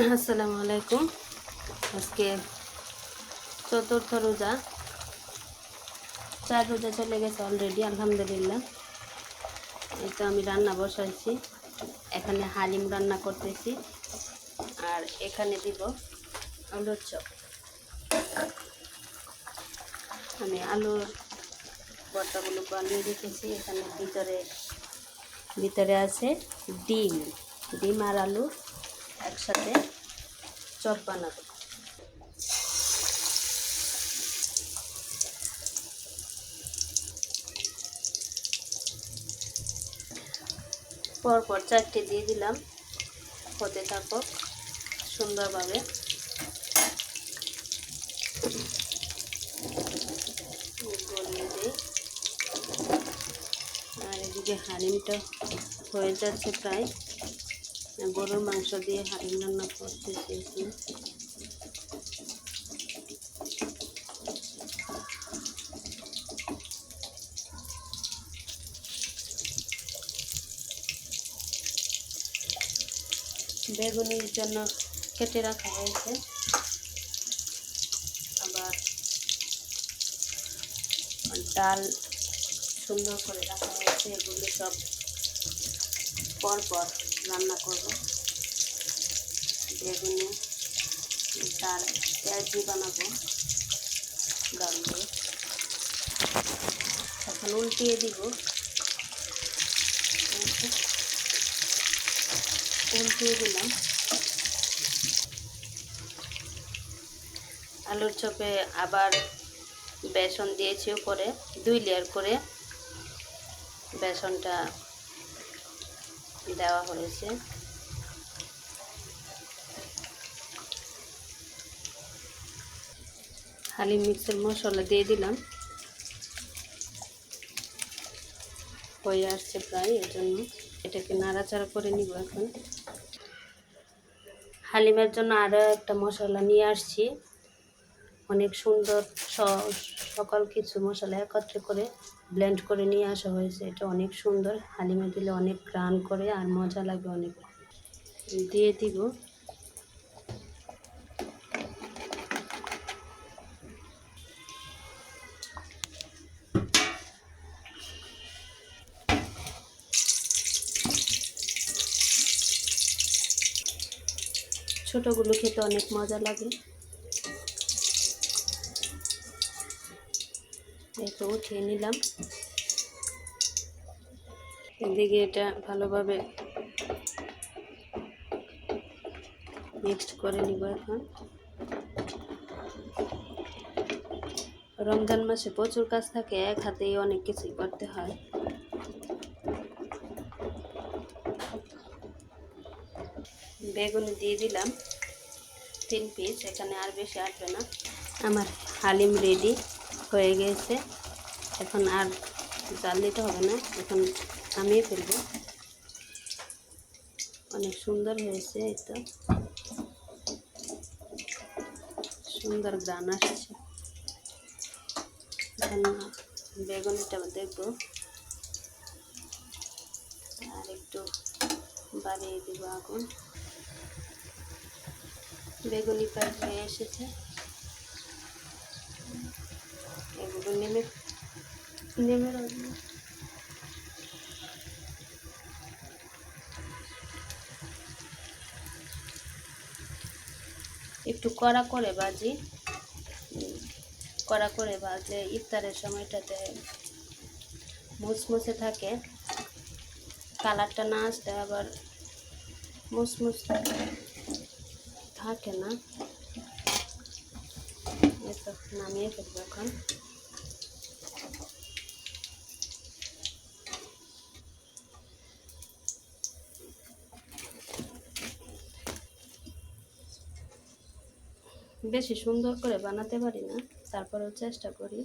আসসালামু আলাইকুম। আজকে চতুর্থ রোজা। চার রোজা চলে গেছে অলরেডি আলহামদুলিল্লাহ। এই তো আমি রান্না বসাইছি। এখানে হালিম রান্না করতেছি। আর এখানে দিব আলুর চপ। আমি আলুর বর্তাগুলো বানিয়ে রেখেছি। এখানে ভিতরে ভিতরে আছে ডিম। ডিম আর আলু একসাথে চপ বানাবো। পরপর চারটে দিয়ে দিলাম। হতে থাকুক, সুন্দরভাবে। আর এদিকে হালিমটা হয়ে যাচ্ছে প্রায়। গরুর মাংস দিয়ে হালিম রান্না করতেছি এখানে। বেগুনির জন্য কেটে রাখা হয়েছে। আবার ডাল সুন্দর করে রাখা হয়েছে, এগুলো সব পরপর রান্না করব। বেগুনি, ডাল, পেঁয়াজ বানাবো। ডাল এখন উল্টিয়ে দিব। উল্টিয়ে দিলাম। আলুর চপে আবার বেসন দিয়েছি উপরে, দুই লেয়ার করে। বেসনটা দেওয়া হয়েছে। হালিম মিক্সের মশলা দিয়ে দিলাম। হয়ে আসছে প্রায় এর জন্য এটাকে নাড়াচাড়া করে নিব এখন। হালিমের জন্য আরও একটা মশলা নিয়ে আসছি। অনেক সুন্দর সকল কিছু মশলা একত্রে করে ব্লেন্ড করে নিয়ে আসা হয়েছে। এটা অনেক সুন্দর, হালিমে দিলে অনেক গ্রান করে আর মজা লাগে অনেক। দিয়ে দিব। ছোটোগুলো খেতে অনেক মজা লাগে। একটু উঠিয়ে নিলাম। এদিকে এটা ভালোভাবে মিক্সড করে নিব এখন। রমজান মাসে প্রচুর কাজ থাকে, এক হাতেই অনেক কিছুই করতে হয়। বেগুন দিয়ে দিলাম। তিন পিস এখানে আর বেশি আসবে না। আমার হালিম রেডি হয়ে গেছে এখন আর জাল দিতে হবে না। এখন নামিয়ে ফেলব। অনেক সুন্দর হয়েছে এই তো। সুন্দর গান আসছে। এখন বেগুনিটা দেখব। আর একটু বাড়িয়ে দেবো আগুন। বেগুনি প্রায় হয়ে এসেছে এগুলো নেমে নেমে রাখব। একটু কড়া করে বাজি। কড়া করে বাজলে ইফতারের সময়টাতে মুসমুসে থাকে। কালারটা না আসলে আবার মুসমুস থাকে না। নামিয়ে ফেলব এখন। বেশি সুন্দর করে বানাতে পারি না তারপরেও চেষ্টা করি।